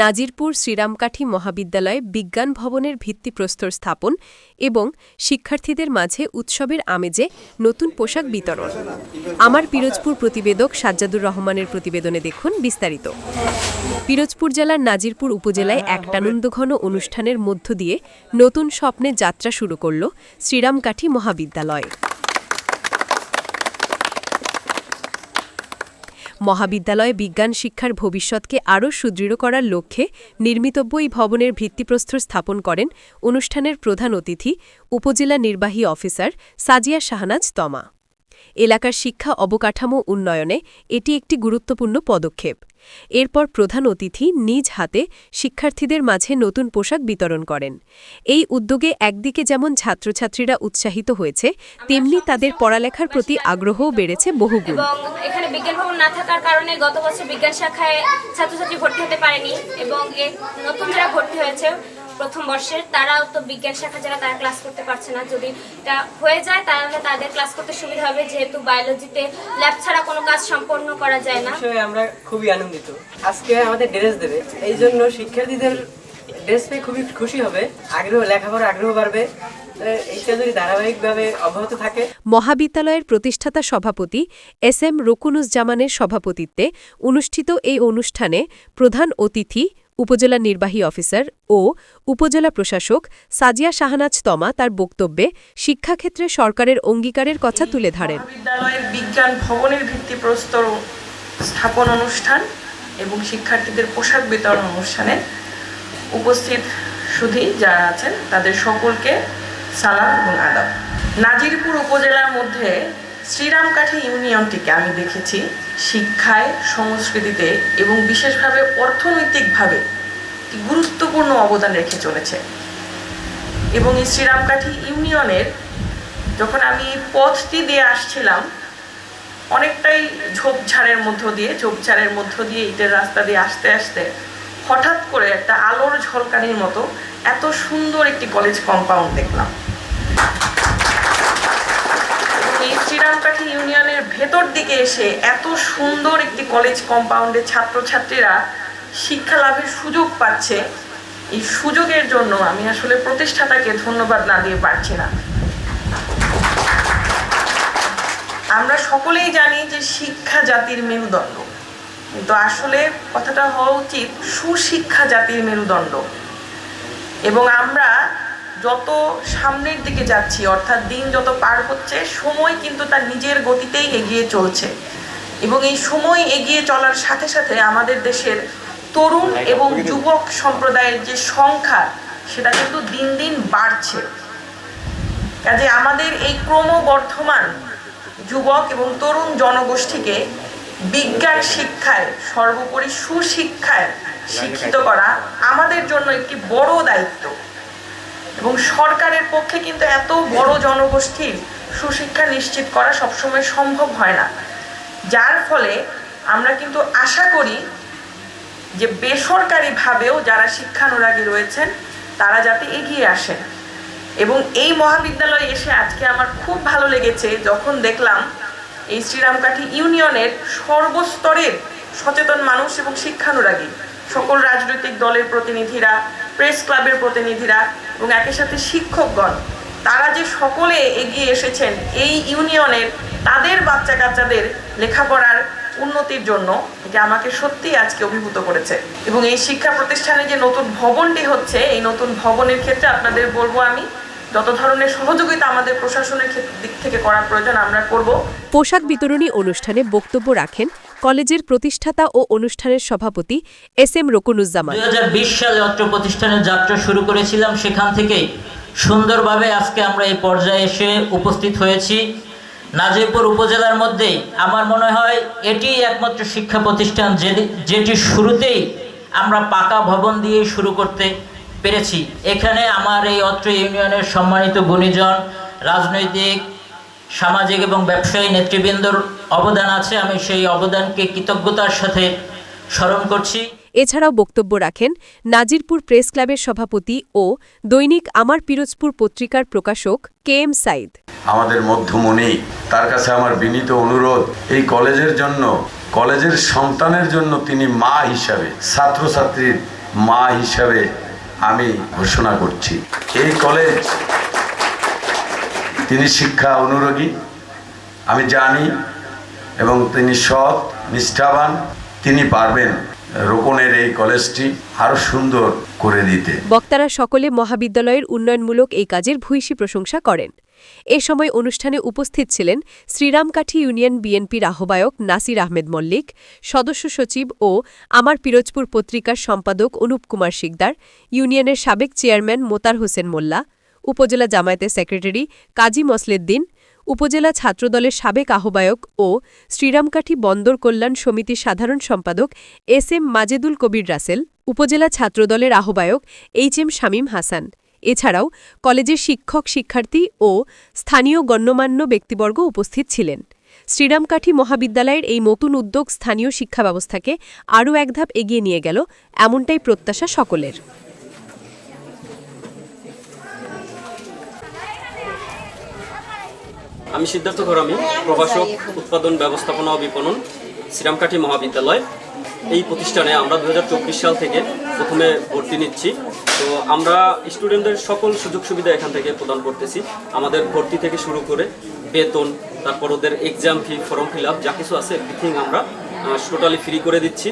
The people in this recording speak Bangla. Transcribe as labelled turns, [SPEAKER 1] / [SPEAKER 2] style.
[SPEAKER 1] নাজিরপুর শ্রীরামকাঠি মহাবিদ্যালয়ে বিজ্ঞান ভবনের ভিত্তিপ্রস্তর স্থাপন এবং শিক্ষার্থীদের মাঝে উৎসবের আমেজে নতুন পোশাক বিতরণ। আমার পিরোজপুর প্রতিবেদক সাজ্জাদুর রহমানের প্রতিবেদনে দেখুন বিস্তারিত। পিরোজপুর জেলার নাজিরপুর উপজেলায় এক টানন্দঘন অনুষ্ঠানের মধ্য দিয়ে নতুন স্বপ্নে যাত্রা শুরু করল শ্রীরামকাঠি মহাবিদ্যালয়। মহাবিদ্যালয়ে বিজ্ঞান শিক্ষার ভবিষ্যৎকে আরও সুদৃঢ় করার লক্ষ্যে নির্মিতব্য এই ভবনের ভিত্তিপ্রস্তর স্থাপন করেন অনুষ্ঠানের প্রধান অতিথি উপজেলা নির্বাহী অফিসার সাজিয়া শাহনাজ তমা। এলাকার শিক্ষা অবকাঠামো উন্নয়নে এটি একটি গুরুত্বপূর্ণ পদক্ষেপ। এরপর প্রধান অতিথি নিজ হাতে শিক্ষার্থীদের মাঝে নতুন পোশাক বিতরণ করেন। এই উদ্যোগে একদিকে যেমন ছাত্রছাত্রীরা উৎসাহিত হয়েছে, তেমনি তাদের পড়ালেখার প্রতি আগ্রহও বেড়েছে বহুগুণ।
[SPEAKER 2] এখানে বিজ্ঞান ভবন না থাকার কারণে গত বছর বিজ্ঞান শাখায় ছাত্রছাত্রী ভর্তি হতে পারেনি এবং নতুন যারা ভর্তি হয়েছে প্রথম বর্ষের তারাও তো বিজ্ঞান শাখা যারা তারা ক্লাস করতে পারছে না। যদি এটা হয়ে যায় তাহলে তাদের ক্লাস করতে সুবিধা হবে। যেহেতু বায়োলজিতে ল্যাব ছাড়া কোনো কাজ সম্পন্ন করা যায় না।
[SPEAKER 3] আমরা খুবই আনন্দিত। আজকে আমাদের ড্রেস দেবে। এই জন্য শিক্ষার্থীদের ড্রেস পেয়ে খুবই খুশি হবে। আগ্রহ লেখাপড়ার আগ্রহ বাড়বে। তো যদি ধারাবাহিকভাবে অব্যাহত থাকে।
[SPEAKER 1] মহাবিদ্যালয়ের প্রতিষ্ঠাতা সভাপতি এস এম রকুনুজ্জামানের সভাপতিত্বে অনুষ্ঠিত এই অনুষ্ঠানে প্রধান অতিথি উপজেলা নির্বাহী অফিসার ও উপজেলা প্রশাসক সাজিয়া শাহনাজ তমা তার বক্তব্যে শিক্ষাক্ষেত্রে সরকারের অঙ্গীকারের কথা তুলে ধরেন।
[SPEAKER 4] বিদ্যালয়ের বিজ্ঞান ভবনের ভিত্তিপ্রস্তর স্থাপন অনুষ্ঠান এবং শিক্ষার্থীদের পোশাক বিতরণ অনুষ্ঠানে উপস্থিত সুধী যারা আছেন, তাদের সকলকে সালাম এবং আদাব। নাজিরপুর উপজেলার মধ্যে শ্রীরামকাঠি ইউনিয়নটিকে আমি দেখেছি শিক্ষায়, সংস্কৃতিতে এবং বিশেষভাবে অর্থনৈতিকভাবে গুরুত্বপূর্ণ অবদান রেখে চলেছে। এবং এই শ্রীরামকাঠি ইউনিয়নের যখন আমি পথটি দিয়ে আসছিলাম, অনেকটাই ঝোপঝাড়ের মধ্য দিয়ে, ঝোপঝাড়ের মধ্য দিয়ে ইটের রাস্তা দিয়ে আসতে আসতে হঠাৎ করে একটা আলোর ঝলকানির মতো এত সুন্দর একটি কলেজ কম্পাউন্ড দেখলাম এবং এই ইউনিয়নের ভেতর দিকে এসে এত সুন্দর একটি কলেজ কম্পাউন্ডে ছাত্রছাত্রীরা শিক্ষা লাভের সুযোগ পাচ্ছে। এই সুযোগের জন্য আমি আসলে প্রতিষ্ঠাতাকে ধন্যবাদ না দিয়ে পারছি না। আমরা সকলেই জানি যে শিক্ষা জাতির মেরুদণ্ড। কিন্তু আসলে কথাটা হওয়া উচিত, সুশিক্ষা জাতির মেরুদণ্ড। এবং আমরা যত সামনের দিকে যাচ্ছি অর্থাৎ দিন যত পার হচ্ছে সময় কিন্তু তার নিজের গতিতেই এগিয়ে চলছে। এবং এই সময় এগিয়ে চলার সাথে সাথে আমাদের দেশের তরুণ এবং যুবক সম্প্রদায়ের যে সংখ্যা সেটা কিন্তু দিন দিন বাড়ছে। কাজে আমাদের এই ক্রমবর্ধমান যুবক এবং তরুণ জনগোষ্ঠীকে বিজ্ঞান শিক্ষায় সর্বোপরি সুশিক্ষায় শিক্ষিত করা আমাদের জন্য একটি বড় দায়িত্ব। এবং সরকারের পক্ষে কিন্তু এত বড় জনগোষ্ঠীর সুশিক্ষা নিশ্চিত করা সবসময় সম্ভব হয় না। যার ফলে আমরা কিন্তু আশা করি যে বেসরকারিভাবেও যারা শিক্ষানুরাগী রয়েছেন, তারা যাতে এগিয়ে আসেন। এবং এই মহাবিদ্যালয়ে এসে আজকে আমার খুব ভালো লেগেছে যখন দেখলাম এই শ্রীরামকাঠি ইউনিয়নের সর্বস্তরের সচেতন মানুষ এবং শিক্ষানুরাগী, সকল রাজনৈতিক দলের প্রতিনিধিরা প্রেস ক্লাবের প্রতিনিধিরা এবং একই সাথে শিক্ষকগণ, তারা যে সকলে এগিয়ে এসেছেন এই ইউনিয়নের তাদের বাচ্চা কাচ্চাদের লেখাপড়ার উন্নতির জন্য, এটা আমাকে সত্যি আজকে অভিভূত করেছে। এবং এই শিক্ষা প্রতিষ্ঠানে যে নতুন ভবনটি হচ্ছে, এই নতুন ভবনের ক্ষেত্রে আপনাদের বলব আমি, যত ধরনের সহযোগিতা আমাদের প্রশাসনের দিক থেকে করা প্রয়োজন আমরা করব।
[SPEAKER 1] পোশাক বিতরণী অনুষ্ঠানে বক্তব্য রাখেন কলেজের প্রতিষ্ঠাতা ও অনুষ্ঠানের সভাপতি এস এম রকুনুজ্জামান।
[SPEAKER 5] দুই সালে অত্র প্রতিষ্ঠানের যাত্রা শুরু করেছিলাম, সেখান থেকে সুন্দরভাবে আজকে আমরা এই পর্যায়ে এসে উপস্থিত হয়েছি। নাজিরপুর উপজেলার মধ্যেই আমার মনে হয় এটি একমাত্র শিক্ষা প্রতিষ্ঠান যেটি শুরুতেই আমরা পাকা ভবন দিয়ে শুরু করতে পেরেছি। এখানে আমার এই অত্র ইউনিয়নের সম্মানিত গুণীজন, রাজনৈতিক, সামাজিক এবং ব্যবসায়ী নেতৃবৃন্দর অবদান আছে আমি সেই অবদানকে কৃতজ্ঞতার সাথে স্মরণ করছি।
[SPEAKER 1] এছাড়াও বক্তব্য রাখেন নাজিরপুর প্রেস ক্লাবের সভাপতি ও দৈনিক আমার পিরোজপুর পত্রিকার প্রকাশক কে এম সাইদ।
[SPEAKER 6] আমাদের মধ্যমণি তার কাছে আমার বিনীত অনুরোধ এই কলেজের জন্য কলেজের সন্তানের জন্য তিনি মা হিসাবে ছাত্রছাত্রীর মা হিসাবে আমি ঘোষণা করছি। এই কলেজ তিনি শিক্ষা অনুরাগী আমি জানি এবং তিনি সৎ, নিষ্ঠাবান, তিনি পারবেন রোপণের এই কলেজটি আরও সুন্দর করে দিতে।
[SPEAKER 1] বক্তারা সকলে মহাবিদ্যালয়ের উন্নয়নমূলক এই কাজের ভূয়সী প্রশংসা করেন। এ সময় অনুষ্ঠানে উপস্থিত ছিলেন শ্রীরামকাঠি ইউনিয়ন বিএনপির আহ্বায়ক নাসির আহমেদ মল্লিক, সদস্য সচিব ও আমার পিরোজপুর পত্রিকার সম্পাদক অনুপ কুমার শিকদার, ইউনিয়নের সাবেক চেয়ারম্যান মোতার হোসেন মোল্লা, উপজেলা জামায়াতের সেক্রেটারি কাজী মসলেদ্দিন উপজেলা ছাত্রদলের সাবেক আহ্বায়ক ও শ্রীরামকাঠি বন্দর কল্যাণ সমিতির সাধারণ সম্পাদক এস এম মাজেদুল কবির রাসেল, উপজেলা ছাত্রদলের আহ্বায়ক এইচ এম শামীম হাসান। এছাড়াও কলেজের শিক্ষক, শিক্ষার্থী ও স্থানীয় গণ্যমান্য ব্যক্তিবর্গ উপস্থিত ছিলেন। শ্রীরামকাঠি মহাবিদ্যালয়ের এই নতুন উদ্যোগ স্থানীয় শিক্ষা ব্যবস্থাকে আরও এক ধাপ এগিয়ে নিয়ে গেল, এমনটাই প্রত্যাশা সকলের।
[SPEAKER 7] আমি সিদ্ধার্থ ঘরামি, প্রভাষক, উৎপাদন, ব্যবস্থাপনা ও বিপণন, শ্রীরামকাঠি মহাবিদ্যালয়। এই প্রতিষ্ঠানে আমরা দু হাজার চব্বিশ সাল থেকে প্রথমে ভর্তি নিচ্ছি। তো আমরা স্টুডেন্টদের সকল সুযোগ সুবিধা এখান থেকে প্রদান করতেছি। আমাদের ভর্তি থেকে শুরু করে বেতন, তারপর ওদের exam fee form fill up যা কিছু আছে এভরিথিং আমরা টোটালি ফ্রি করে দিচ্ছি।